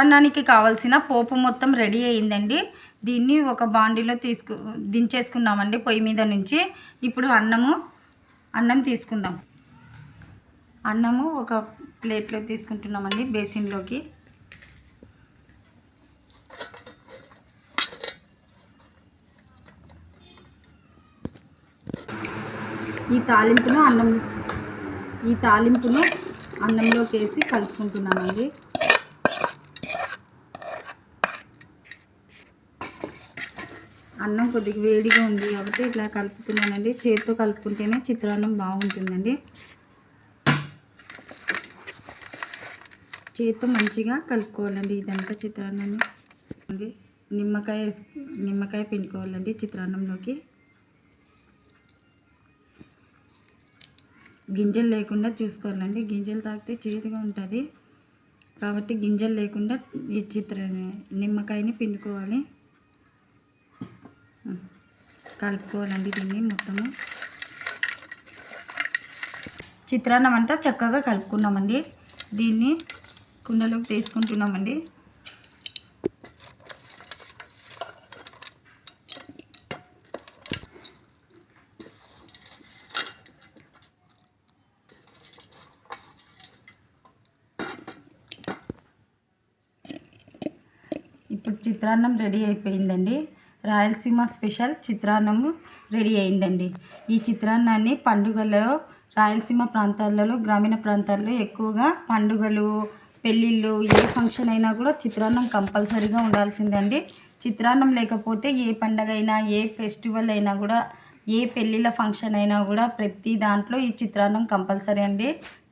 అన్నానికి కావాల్సిన పోపు మొత్తం రెడీ అయిందండి. దీన్ని ఒక బాండీలో తీసుకు దించేసుకున్నామండి పొయ్యి మీద నుంచి. ఇప్పుడు అన్నము అన్నం తీసుకుందాం. అన్నము ఒక ప్లేట్లో తీసుకుంటున్నామండి బేసిన్లోకి. ఈ తాలింపును అన్నం ఈ తాలింపును అన్నంలోకి వేసి కలుపుకుంటున్నామండి. అన్నం కొద్దిగా వేడిగా ఉంది కాబట్టి ఇట్లా కలుపుతున్నానండి. చేతితో కలుపుకుంటేనే చిత్రాన్నం బాగుంటుందండి. చేతితో మంచిగా కలుపుకోవాలండి ఇదంతా చిత్రాన్నాన్ని అండి నిమ్మకాయ నిమ్మకాయ పిండుకోవాలండి చిత్రాన్నంలోకి. గింజలు లేకుండా చూసుకోవాలండి. గింజలు తాగితే చేతిగా ఉంటుంది. కాబట్టి గింజలు లేకుండా ఈ చిత్ర నిమ్మకాయని పిండుకోవాలి. కలుపుకోవాలండి దీన్ని మొత్తము. చిత్రాన్నం అంతా చక్కగా కలుపుకున్నామండి. దీన్ని కుండలోకి తీసుకుంటున్నామండి. ఇప్పుడు చిత్రాన్నం రెడీ అయిపోయిందండి. రాయలసీమ స్పెషల్ చిత్రాన్నము రెడీ అయిందండి. ఈ చిత్రాన్నాన్ని పండుగలలో రాయలసీమ ప్రాంతాలలో గ్రామీణ ప్రాంతాల్లో ఎక్కువగా పండుగలు పెళ్ళిళ్ళు ఏ ఫంక్షన్ అయినా కూడా చిత్రాన్నం కంపల్సరీగా ఉండాల్సిందండి. చిత్రాన్నం లేకపోతే ఏ పండగ అయినా ఏ ఫెస్టివల్ అయినా కూడా ఏ పెళ్ళిళ్ళ ఫంక్షన్ అయినా కూడా ప్రతి దాంట్లో ఈ చిత్రాన్నం కంపల్సరీ అండి.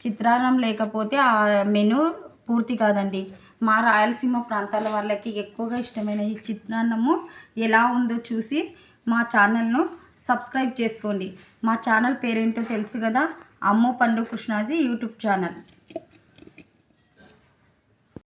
చిత్రాన్నం లేకపోతే ఆ మెనూ పూర్తి కాదండి. మా రాయలసీమ ప్రాంతాల వాళ్ళకి ఎక్కువగా ఇష్టమైన ఈ చిత్రాన్నము ఎలా ఉందో చూసి మా ఛానల్ను సబ్స్క్రైబ్ చేసుకోండి. మా ఛానల్ పేరేంటో తెలుసు కదా? అమ్ము పండు కృష్ణాజీ యూట్యూబ్ ఛానల్.